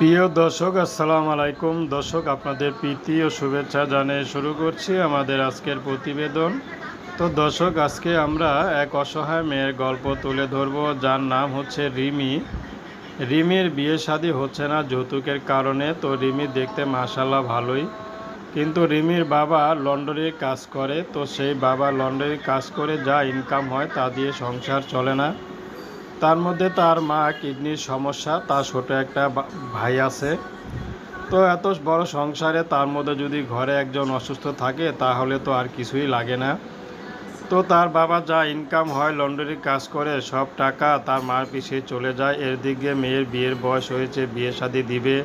প্রিয় দর্শক, আসসালামু আলাইকুম। দর্শক, আপনাদের প্রীতি ও শুভেচ্ছা জানিয়ে শুরু করছি আমাদের আজকের প্রতিবেদন। তো দর্শক, আজকে আমরা এক অসহায় মেয়ের গল্প তুলে ধরব। যার নাম হচ্ছে রিমি। রিমির বিয়ে শাদী হচ্ছে না যৌতুকের কারণে। তো রিমি দেখতে মাশাল্লাহ ভালোই। কিন্তু রিমির বাবা লন্ডনে কাজ করে। তো সেই বাবা লন্ডনে কাজ করে যা ইনকাম হয় তা দিয়ে সংসার চলে না। তার মধ্যে তার মা কিডনির সমস্যা, তার ছোট একটা ভাই আছে। তো এত বড় সংসারে তার মধ্যে যদি ঘরে একজন অসুস্থ থাকে, তাহলে তো আর কিছুই লাগে না। তো তার বাবা যা ইনকাম হয় লন্ডনে কাজ করে, সব টাকা তার মার পিছিয়ে চলে যায়। এর দিকে মেয়ের বিয়ের বয়স হয়েছে, বিয়ে শাদি দিবে।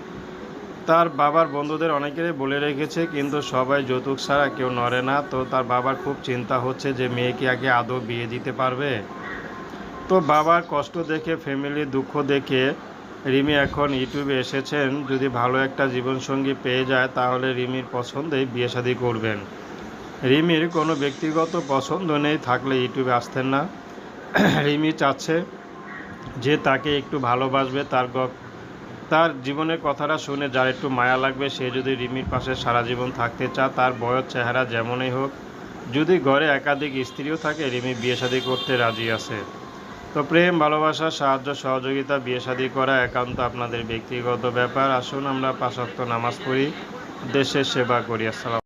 তার বাবার বন্ধুদের অনেকেরই বলে রেখেছে, কিন্তু সবাই যৌতুক ছাড়া কেউ নড়ে না। তো তার বাবার খুব চিন্তা হচ্ছে যে মেয়েকে আগে আদৌ বিয়ে দিতে পারবে? বাবার কষ্ট দেখে ফ্যামিলির দুঃখ দেখে রিমি এখন ইউটিউবে এসেছেন। যদি ভালো একটা জীবনসঙ্গী পেয়ে যায়, তাহলে রিমির পছন্দেই বিয়ে শাদী করবেন। রিমির কোনো ব্যক্তিগত পছন্দ নেই, থাকলে ইউটিউবে আসতেন না। রিমি চাচ্ছে যে তাকে একটু ভালোবাসবে, তার তার জীবনের কথাটা শুনে যার একটু মায়া লাগবে, সে যদি রিমির পাশে সারা জীবন থাকতে চায়, তার বয়স, চেহারা যেমনই হোক, যদি ঘরে একাধিক স্ত্রীও থাকে, রিমি বিয়ে শাদী করতে রাজি আছে। তো প্রেম, ভালোবাসা, সাহায্য, সহযোগিতা, বিয়ে শাদী করা একান্ত আপনাদের ব্যক্তিগত ব্যাপার। আসুন আমরা পাঁচক্ত নামাজ পড়ি, দেশের সেবা করি। আসসালাম